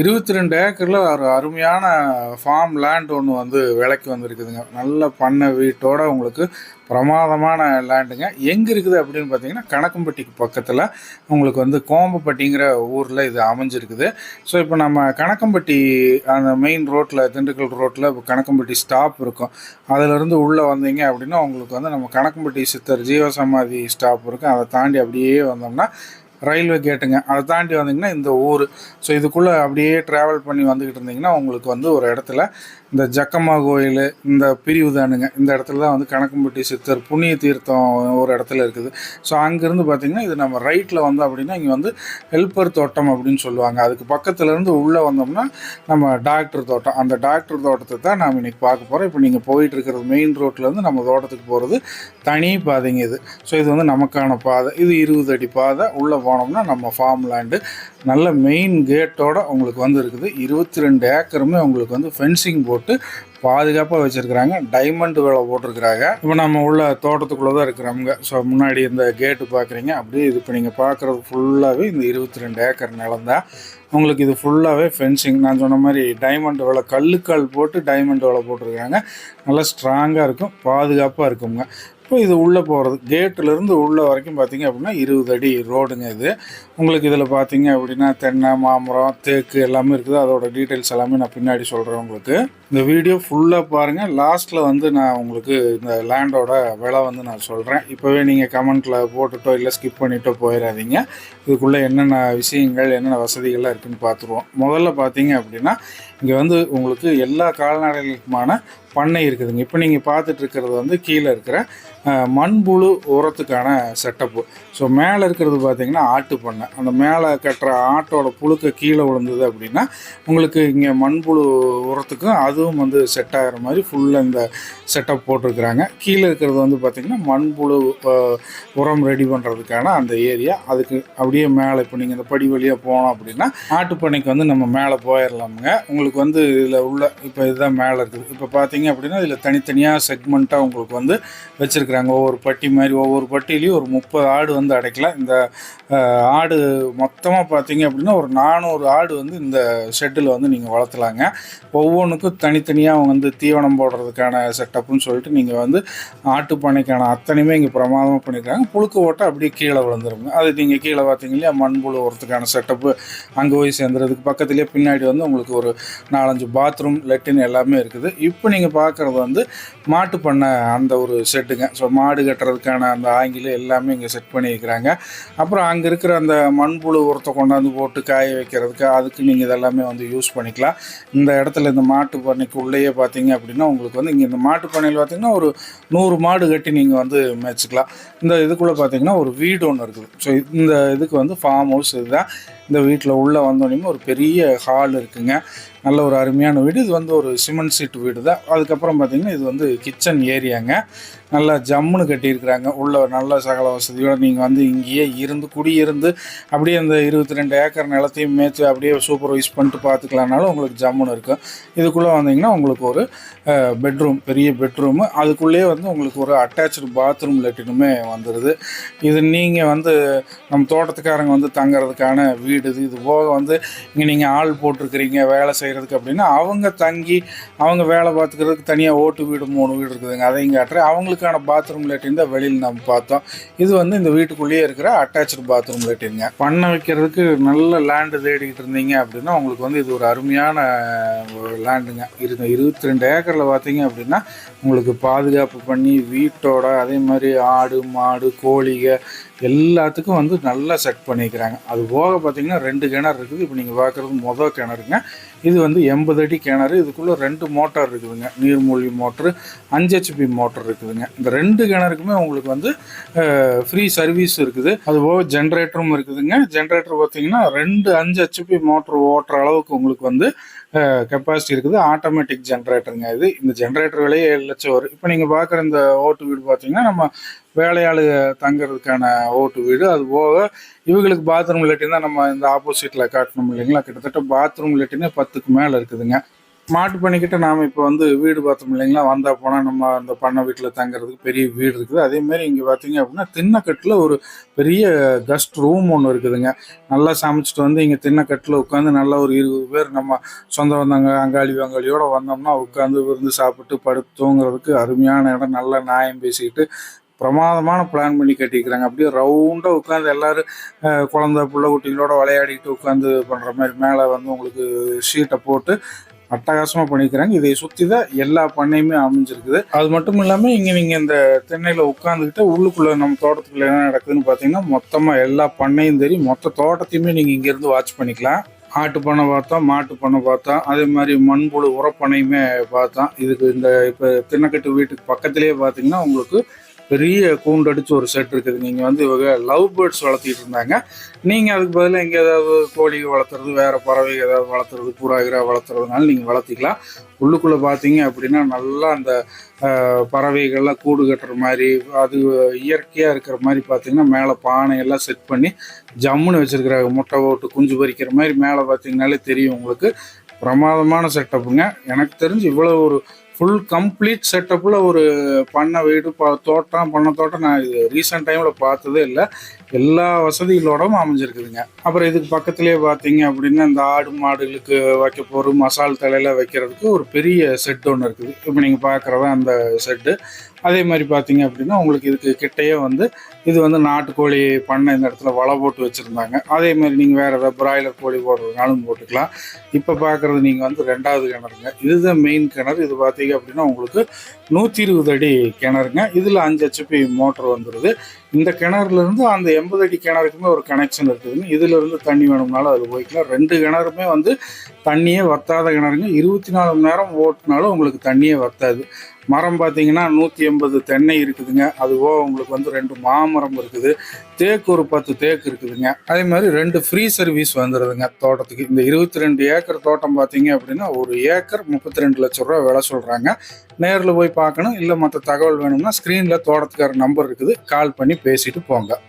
இருபத்தி ரெண்டு ஏக்கரில் ஒரு அருமையான ஃபார்ம் லேண்ட் ஒன்று வந்து விலைக்கு வந்திருக்குதுங்க. நல்ல பண்ணை வீட்டோட உங்களுக்கு பிரமாதமான லேண்டுங்க எங்கே இருக்குது அப்படின்னு பார்த்தீங்கன்னா கணக்கம்பட்டிக்கு பக்கத்தில் உங்களுக்கு வந்து கோம்பப்பட்டிங்கிற ஊரில் இது அமைஞ்சிருக்குது. ஸோ இப்போ நம்ம கணக்கம்பட்டி அந்த மெயின் ரோட்டில் திண்டுக்கல் ரோட்டில் இப்போ கணக்கம்பட்டி ஸ்டாப் இருக்கும். அதிலிருந்து உள்ளே வந்தீங்க அப்படின்னா உங்களுக்கு வந்து நம்ம கணக்கம்பட்டி சித்தர் ஜீவசமாதி ஸ்டாப் இருக்கும். அதை தாண்டி அப்படியே வந்தோம்னா ரயில்வே கேட்டுங்க. அதை தாண்டி வந்தீங்கன்னா இந்த ஊர். ஸோ இதுக்குள்ளே அப்படியே ட்ராவல் பண்ணி வந்துக்கிட்டு இருந்தீங்கன்னா உங்களுக்கு வந்து ஒரு இடத்துல இந்த ஜக்கம்மா கோயில் இந்த பிரிவு தானுங்க இந்த இடத்துல தான் வந்து கணக்கம்பட்டி சித்தர் புண்ணிய தீர்த்தம் ஒரு இடத்துல இருக்குது. ஸோ அங்கேருந்து பார்த்தீங்கன்னா இது நம்ம ரைட்டில் வந்தோம் அப்படின்னா இங்கே வந்து ஹெல்ப்பர் தோட்டம் அப்படின்னு சொல்லுவாங்க. அதுக்கு பக்கத்துலேருந்து உள்ளே வந்தோம்னா நம்ம டாக்டர் தோட்டம். அந்த டாக்டர் தோட்டத்தை தான் நாம் இன்றைக்கி பார்க்க போகிறோம் இப்போ நீங்கள் போயிட்டு இருக்கிறது மெயின் ரோட்லேருந்து நம்ம தோட்டத்துக்கு போகிறது தனி பாதைங்க இது. ஸோ இது வந்து நமக்கான பாதை. இது இருபது அடி பாதை. உள்ளே போனோம்னா நம்ம ஃபார்ம் லேண்டு நல்ல மெயின் கேட்டோட உங்களுக்கு வந்து இருக்குது இருபத்தி ரெண்டு ஏக்கருமே உங்களுக்கு வந்து ஃபென்சிங் போட்டு பாதுகாப்பாக வச்சுருக்குறாங்க. டைமண்ட் வேலை போட்டிருக்கிறாங்க. இப்போ நம்ம உள்ள தோட்டத்துக்குள்ளே தான் இருக்கிறவங்க. ஸோ முன்னாடி இந்த கேட்டு பார்க்குறீங்க அப்படியே இது இப்போ நீங்கள் பார்க்குறது ஃபுல்லாகவே இந்த இருபத்தி ரெண்டு ஏக்கர் நிலம் தான் உங்களுக்கு இது ஃபுல்லாகவே ஃபென்சிங் நான் சொன்ன மாதிரி டைமண்ட் வேலை கல்லுக்கால் போட்டு டைமண்ட் வேலை போட்டிருக்காங்க. நல்லா ஸ்ட்ராங்காக இருக்கும். பாதுகாப்பாக இருக்குங்க. இப்போ இது உள்ளே போகிறது கேட்டிலேருந்து உள்ளே வரைக்கும் பார்த்தீங்க அப்படின்னா இருபது அடி ரோடுங்க இது. உங்களுக்கு இதில் பார்த்தீங்க அப்படின்னா தென்னை மாமரம் தேக்கு எல்லாமே இருக்குது. அதோட டீட்டெயில்ஸ் எல்லாமே நான் பின்னாடி சொல்கிறேன் உங்களுக்கு. இந்த வீடியோ ஃபுல்லாக பாருங்கள் லாஸ்ட்டில் வந்து நான் உங்களுக்கு இந்த லேண்டோட விலை வந்து நான் சொல்கிறேன் இப்போவே நீங்கள் கமெண்ட்டில் போட்டுட்டோ இல்லை ஸ்கிப் பண்ணிட்டோ போயிடாதீங்க இதுக்குள்ளே என்னென்ன விஷயங்கள் என்னென்ன வசதிகள்லாம் இருக்குன்னு பார்த்துருவோம். முதல்ல பார்த்தீங்க அப்படின்னா இங்கே வந்து உங்களுக்கு எல்லா கால்நடைகளுக்குமான பண்ணை இருக்குதுங்க. இப்போ நீங்கள் பார்த்துட்டு இருக்கிறது வந்து கீழே இருக்கிற மண்புழு உரத்துக்கான செட்டப்பு. ஸோ மேலே இருக்கிறது பார்த்திங்கன்னா ஆட்டு பண்ணை. அந்த மேலே கட்டுற ஆட்டோட புழுக்க கீழே விழுந்தது அப்படின்னா உங்களுக்கு இங்கே மண்புழு உரத்துக்கும் அதுவும் வந்து செட் ஆகிற மாதிரி ஃபுல்லாக இந்த செட்டப் போட்டிருக்கிறாங்க. கீழே இருக்கிறது வந்து பார்த்திங்கன்னா மண்புழு உரம் ரெடி பண்ணுறதுக்கான அந்த ஏரியா அதுக்கு அப்படியே மேலே இப்போ நீங்கள் இந்த படி வழியாக போனோம் அப்படின்னா ஆட்டுப்பண்ணைக்கு வந்து நம்ம மேலே போயிடலாமுங்க உங்களுக்கு உங்களுக்கு வந்து இதில் உள்ள இப்போ இதுதான் மேலே இருக்குது. இப்போ பார்த்தீங்க அப்படின்னா இதில் தனித்தனியாக செக்மெண்ட்டாக உங்களுக்கு வந்து வச்சுருக்குறாங்க. ஒவ்வொரு பட்டி மாதிரி ஒவ்வொரு பட்டியிலையும் ஒரு முப்பது ஆடு வந்து அடைக்கலாம் இந்த ஆடு மொத்தமாக பார்த்தீங்க அப்படின்னா ஒரு நானூறு ஆடு வந்து இந்த ஷெட்டில் வந்து நீங்கள் வளர்த்தலாங்க. ஒவ்வொன்றுக்கும் தனித்தனியாக அவங்க வந்து தீவனம் போடுறதுக்கான செட்டப்புன்னு சொல்லிட்டு நீங்கள் வந்து ஆட்டுப்பானைக்கான அத்தனையுமே இங்கே பிரமாதமாக பண்ணியிருக்காங்க புழுக்க ஓட்டை அப்படியே கீழே விழுந்துருங்க. அது நீங்கள் கீழே பார்த்தீங்க இல்லையா மண்புழு உரத்துக்கான செட்டப்பு அங்கே போய் சேர்ந்துறதுக்கு பக்கத்துலேயே பின்னாடி வந்து உங்களுக்கு ஒரு நாலஞ்சு பாத்ரூம் லெட்டின் எல்லாமே இருக்குது. இப்போ நீங்கள் பார்க்குறது வந்து மாட்டு பண்ண அந்த ஒரு செட்டுங்க ஸோ மாடு கட்டுறதுக்கான அந்த ஆங்கில எல்லாமே இங்கே செட் பண்ணியிருக்கிறாங்க. அப்புறம் அங்கே இருக்கிற அந்த மண்புழு உரத்தை கொண்டாந்து போட்டு காய வைக்கிறதுக்கு அதுக்கு நீங்கள் இதெல்லாமே வந்து யூஸ் பண்ணிக்கலாம். இந்த இடத்துல இந்த மாட்டு பண்ணைக்குள்ளேயே பார்த்தீங்க அப்படின்னா உங்களுக்கு வந்து இங்கே இந்த மாட்டு பண்ணையில் பார்த்தீங்கன்னா ஒரு நூறு மாடு கட்டி நீங்கள் வந்து மேய்ச்சிக்கலாம். இந்த இதுக்குள்ளே பார்த்தீங்கன்னா ஒரு வீடு ஒன்று இருக்குது. ஸோ இந்த இதுக்கு வந்து ஃபார்ம் ஹவுஸ் இதுதான். இந்த வீட்டில் உள்ளே வந்தோடனே ஒரு பெரிய ஹால் இருக்குங்க. நல்ல ஒரு அருமையான வீடு. இது வந்து ஒரு சிமெண்ட் சீட்டு வீடு தான் அதுக்கப்புறம் பார்த்திங்கன்னா இது வந்து கிச்சன் ஏரியாங்க நல்லா ஜம்முன்னு கட்டியிருக்கிறாங்க. உள்ள நல்ல சகல வசதியோடு நீங்கள் வந்து இங்கேயே இருந்து குடியிருந்து அப்படியே அந்த இருபத்தி ரெண்டு ஏக்கர் நிலத்தையும் மேய்ச்சி அப்படியே சூப்பர்வைஸ் பண்ணிட்டு பார்த்துக்கலானாலும் உங்களுக்கு ஜம்முன்னு இருக்கும். இதுக்குள்ளே வந்தீங்கன்னா உங்களுக்கு ஒரு பெட்ரூம் பெரிய பெட்ரூமு அதுக்குள்ளேயே வந்து உங்களுக்கு ஒரு அட்டாச்சு பாத்ரூம் லெட்டினுமே வந்துடுது இது நீங்கள் வந்து நம்ம தோட்டத்துக்காரங்க வந்து தங்குறதுக்கான வீடு இது. இது போக வந்து இங்கே நீங்கள் ஆள் போட்டிருக்கிறீங்க வேலை செய்கிறதுக்கு அப்படின்னா அவங்க தங்கி அவங்க வேலை பார்த்துக்கிறதுக்கு தனியாக ஓட்டு வீடு மூணு வீடு இருக்குதுங்க. அதையும் காட்டுறேன். அவங்களுக்கான பாத்ரூம் லேட்டின் தான் வெளியில் நம்ம பார்த்தோம். இது வந்து இந்த வீட்டுக்குள்ளேயே இருக்கிற அட்டாச்சு பாத்ரூம் லேட்டின்ங்க பண்ண வைக்கிறதுக்கு நல்ல லேண்டு தேடிக்கிட்டு இருந்தீங்க அப்படின்னா உங்களுக்கு வந்து இது ஒரு அருமையான ஒரு லேண்டுங்க இருந்த இருபத்தி ரெண்டு ஏக்கரில் பார்த்தீங்க அப்படின்னா உங்களுக்கு பாதுகாப்பு பண்ணி வீட்டோட அதே மாதிரி ஆடு மாடு கோழிக எல்லாத்துக்கும் வந்து நல்லா செட் பண்ணிக்கிறாங்க. அது போக பார்த்தீங்கன்னா ரெண்டு கிணறு இருக்குது. இப்போ நீங்கள் பார்க்குறது மொதல் கிணறுங்க. இது வந்து எண்பது அடி கிணறு இதுக்குள்ளே ரெண்டு மோட்டார் இருக்குதுங்க. நீர்மூழ்கி மோட்ரு அஞ்சு ஹெச்பி மோட்டர் இருக்குதுங்க. இந்த ரெண்டு கிணறுக்குமே உங்களுக்கு வந்து ஃப்ரீ சர்வீஸ் இருக்குது. அதுபோக ஜென்ரேட்டரும் இருக்குதுங்க. ஜென்ரேட்டர் பார்த்தீங்கன்னா ரெண்டு அஞ்சு ஹெச்பி மோட்டர் ஓட்டுற அளவுக்கு உங்களுக்கு வந்து கெப்பாசிட்டி இருக்குது. ஆட்டோமேட்டிக் ஜென்ரேட்டருங்க இது. இந்த ஜென்ரேட்டர் விலையே ஏழு லட்சம் வரும். இப்போ நீங்கள் பார்க்குற இந்த ஓட்டு வீடு பார்த்தீங்கன்னா நம்ம வேலையாளு தங்குறதுக்கான ஓட்டு வீடு. அது போக இவங்களுக்கு பாத்ரூம் லெட்டின் தான் நம்ம இந்த ஆப்போசிட்டில் காட்டணும் இல்லைங்களா? கிட்டத்தட்ட பாத்ரூம் லெட்டினே பத்துக்கு மேலே இருக்குதுங்க. மாட்டு பண்ணிக்கிட்ட நாம் இப்போ வந்து வீடு பார்த்தோம் இல்லைங்களா? வந்தால் போனால் நம்ம அந்த பண்ணை வீட்டில் தங்குறதுக்கு பெரிய வீடு இருக்குது. அதேமாரி இங்கே பார்த்தீங்க அப்படின்னா தின்னக்கட்டில் ஒரு பெரிய கெஸ்ட் ரூம் ஒன்று இருக்குதுங்க. நல்லா சமைச்சிட்டு வந்து இங்கே திண்ணக்கட்டில் உட்காந்து நல்லா ஒரு இருபது பேர் நம்ம சொந்த வந்தாங்க அங்காளி வங்காளியோடு வந்தோம்னா உட்காந்து விருந்து சாப்பிட்டு படுத்து தூங்குறதுக்கு அருமையான இடம். நல்லா நியாயம் பேசிக்கிட்டு பிரமாதமான பிளான் பண்ணி கட்டிக்கிறாங்க அப்படியே ரவுண்டாக உட்காந்து எல்லாரும் குழந்த குழந்தை புள்ள குட்டிகளோட விளையாடிட்டு உட்காந்து பண்ணுற மாதிரி மேலே வந்து உங்களுக்கு ஷீட்டை போட்டு அட்டகாசமாக பண்ணிக்கிறாங்க. இதை சுற்றி தான் எல்லா பண்ணையுமே அமைஞ்சிருக்குது. அது மட்டும் இல்லாமல் இங்கே நீங்கள் இந்த தென்னையில் உட்காந்துக்கிட்டு உள்ளுக்குள்ளே நம்ம தோட்டத்துக்குள்ளே என்ன நடக்குதுன்னு பார்த்தீங்கன்னா மொத்தமாக எல்லா பண்ணையும் தெரியும். மொத்த தோட்டத்தையுமே நீங்கள் இங்கேருந்து வாட்ச் பண்ணிக்கலாம். ஆட்டு பண்ணை பார்த்தோம் மாட்டு பண்ணை பார்த்தோம் அதே மாதிரி மண்புழு உரப்பனையுமே பார்த்தோம் இதுக்கு இந்த இப்போ திண்ணக்கட்டு வீட்டுக்கு பக்கத்துலேயே பார்த்தீங்கன்னா உங்களுக்கு பெரிய கூண்டடிச்சு ஒரு செட் இருக்குது. நீங்கள் வந்து இவங்க லவ் பேர்ட்ஸ் வளர்த்திட்டு இருந்தாங்க. நீங்கள் அதுக்கு பதிலாக இங்கே ஏதாவது கோழி வளர்த்துறது வேறு பறவை ஏதாவது வளர்த்துறது புறா வளர்த்துறதுனால நீங்கள் வளர்த்திக்கலாம். உள்ளுக்குள்ளே பார்த்தீங்க அப்படின்னா நல்லா அந்த பறவைகள்லாம் கூடு கட்டுற மாதிரி அது இயற்கையாக இருக்கிற மாதிரி பார்த்தீங்கன்னா மேலே பானை எல்லாம் செட் பண்ணி ஜம்முன்னு வச்சுருக்குறாங்க. முட்டை ஓட்டு குஞ்சு பறிக்கிற மாதிரி மேலே பார்த்தீங்கன்னாலே தெரியும் உங்களுக்கு. பிரமாதமான செட்டப்புங்க எனக்கு தெரிஞ்சு இவ்வளோ ஒரு ஃபுல் கம்ப்ளீட் செட்டப்பில் ஒரு பண்ணை வீடு ப தோட்டம் பண்ணை தோட்டம் நான் இது ரீசெண்ட் டைமில் பார்த்ததே இல்லை. எல்லா வசதிகளோடவும் அமைஞ்சிருக்குதுங்க. அப்புறம் இதுக்கு பக்கத்துலேயே பார்த்தீங்க அப்படின்னா இந்த ஆடு மாடுகளுக்கு வைக்க போகிற மசால் தலையில வைக்கிறதுக்கு ஒரு பெரிய செட் ஒன்று இருக்குது. இப்போ நீங்கள் பார்க்குறதா அந்த செட்டு அதே மாதிரி பார்த்தீங்க அப்படின்னா உங்களுக்கு இதுக்கு கிட்டேயே வந்து இது வந்து நாட்டுக்கோழி பண்ணை இந்த இடத்துல வலை போட்டு வச்சுருந்தாங்க. அதே மாதிரி நீங்கள் வேறு ஏதாவது பிராய்லர் கோழி போடுறதுனாலும் போட்டுக்கலாம். இப்போ பார்க்குறது நீங்கள் வந்து ரெண்டாவது கிணறுங்க. இதுதான் மெயின் கிணறு. இது பார்த்தீங்க அப்படின்னா உங்களுக்கு நூற்றி இருபது அடி கிணறுங்க. இதில் அஞ்சு ஹெச்பி மோட்டர் வந்துடுது இந்த கிணறுலேருந்து அந்த எண்பது அடி கிணறுக்குமே ஒரு கனெக்ஷன் இருக்குதுங்க இதிலிருந்து தண்ணி வேணும்னாலும் அது போய்க்கலாம். ரெண்டு கிணறுமே வந்து தண்ணியே வத்தாத கிணறுங்க. இருபத்தி நாலு மணி நேரம் ஓட்டினாலும் உங்களுக்கு தண்ணியே வத்தாது. மரம் பார்த்தீங்கன்னா நூற்றி எண்பது தென்னை இருக்குதுங்க. அதுவோ உங்களுக்கு வந்து ரெண்டு மாமரம் இருக்குது. தேக்கு ஒரு பத்து தேக்கு இருக்குதுங்க. அதே மாதிரி ரெண்டு ஃப்ரீ சர்வீஸ் வந்துடுதுங்க தோட்டத்துக்கு. இந்த இருபத்தி ரெண்டு ஏக்கர் தோட்டம் பார்த்தீங்க அப்படின்னா ஒரு ஏக்கர் முப்பத்தி ரெண்டு லட்ச ரூபா விலை சொல்கிறாங்க நேரில் போய் பார்க்கணும் இல்லை மற்ற தகவல் வேணும்னா ஸ்க்ரீனில் தோட்டத்துக்கார நம்பர் இருக்குது. கால் பண்ணி பேசிட்டு போங்க.